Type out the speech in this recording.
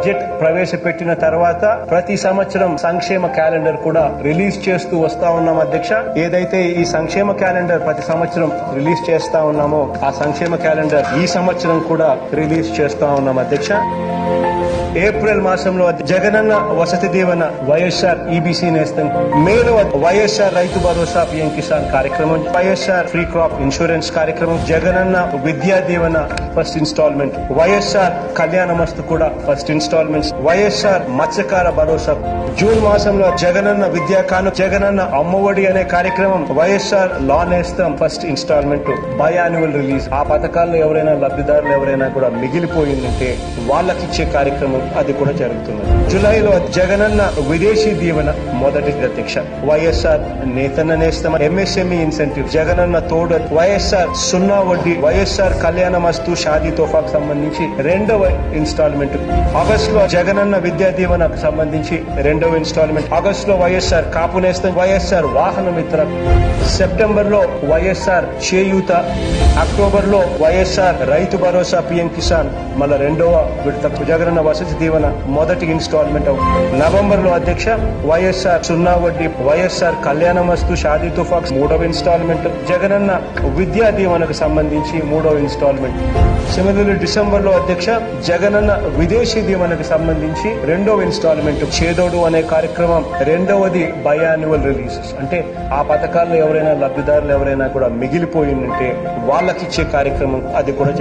Budget ప్రవేశపెట్టిన తర్వాత ప్రతి సంవత్సరం సంక్షేమ క్యాలెండర్ కూడా రిలీజ్ చేస్తూ వస్తా ఉన్నాం అధ్యక్ష. ఏదైతే ఈ సంక్షేమ క్యాలెండర్ ప్రతి సంవత్సరం రిలీజ్ చేస్తా ఉన్నామో ఆ సంక్షేమ క్యాలెండర్ ఈ సంవత్సరం కూడా రిలీజ్ చేస్తా ఉన్నాం అధ్యక్ష. ఏప్రిల్ మాసంలో జగనన్న వసతి దీవెన వైఎస్ఆర్ ఈబీసీ నేస్తం. మేలో వైఎస్ఆర్ రైతు భరోసా పిఎం కిసాన్ కార్యక్రమం. వైఎస్ఆర్ ఫ్రీ క్రాప్ ఇన్సూరెన్స్ కార్యక్రమం. Jagananna Vidya Deevena first instalment. వైఎస్ఆర్ కళ్యాణ మస్తు కూడా ఫస్ట్ ఇన్స్టాల్మెంట్ వైఎస్ఆర్ మత్స్యకార భరోసా. జూన్ మాసంలో జగనన్న విద్యా కాను జగనన్న అమ్మఒడి అనే కార్యక్రమం. YSR law Nestham first instalment. Biannual release. ఆ పథకాల్లో ఎవరైనా లబ్ధిదారులు ఎవరైనా కూడా మిగిలిపోయిందంటే వాళ్ళకి ఇచ్చే కార్యక్రమం అది కూడా జరుగుతుంది జులైలో జగనన్న విదేశీ దీవెన మొదటి అధ్యక్ష వైఎస్ఆర్ నేతన్న నేస్తం. MSME incentive. జగనన్న తోడు. వైఎస్ఆర్ సున్నా వడ్డీ. వైఎస్ఆర్ కళ్యాణ మస్తు షాదీ తోఫాకు సంబంధించి రెండవ ఇన్స్టాల్మెంట్. ఆగస్ట్లో జగనన్న విద్యా దీవెనకు సంబంధించి రెండవ ఇన్స్టాల్మెంట్. ఆగస్ట్లో వైఎస్ఆర్ కాపు నేస్తం. వైఎస్ఆర్ వాహన మిత్ర. సెప్టెంబర్లో వైఎస్ఆర్ చేయూత. అక్టోబర్లో వైఎస్ఆర్ రైతు భరోసా పిఎం కిసాన్. మళ్ళా రెండవ విడత జగనన్న వసతి దీవెన మొదటి ఇన్స్టాల్మెంట్. నవంబర్లో అధ్యక్ష వైఎస్ఆర్ సున్నా వడ్డీ వైఎస్ఆర్ కళ్యాణ మస్తు షాదీ తుఫాక్ మూడవ ఇన్స్టాల్మెంట్ జగనన్న విద్యా దీవెనకు సంబంధించి మూడవ ఇన్స్టాల్మెంట్ సిమిలర్లీ డిసెంబర్లో అధ్యక్ష జగనన్న విదేశీ దీవెనకు సంబంధించి రెండవ ఇన్స్టాల్మెంట్ చేదోడు అనే కార్యక్రమం రెండవది బయాన్యువల్ రిలీజెస్ అంటే ఆ పథకాల్లో ఎవరైనా లబ్ధిదారులు ఎవరైనా కూడా మిగిలిపోయిందంటే వాళ్ళకిచ్చే కార్యక్రమం అది కూడా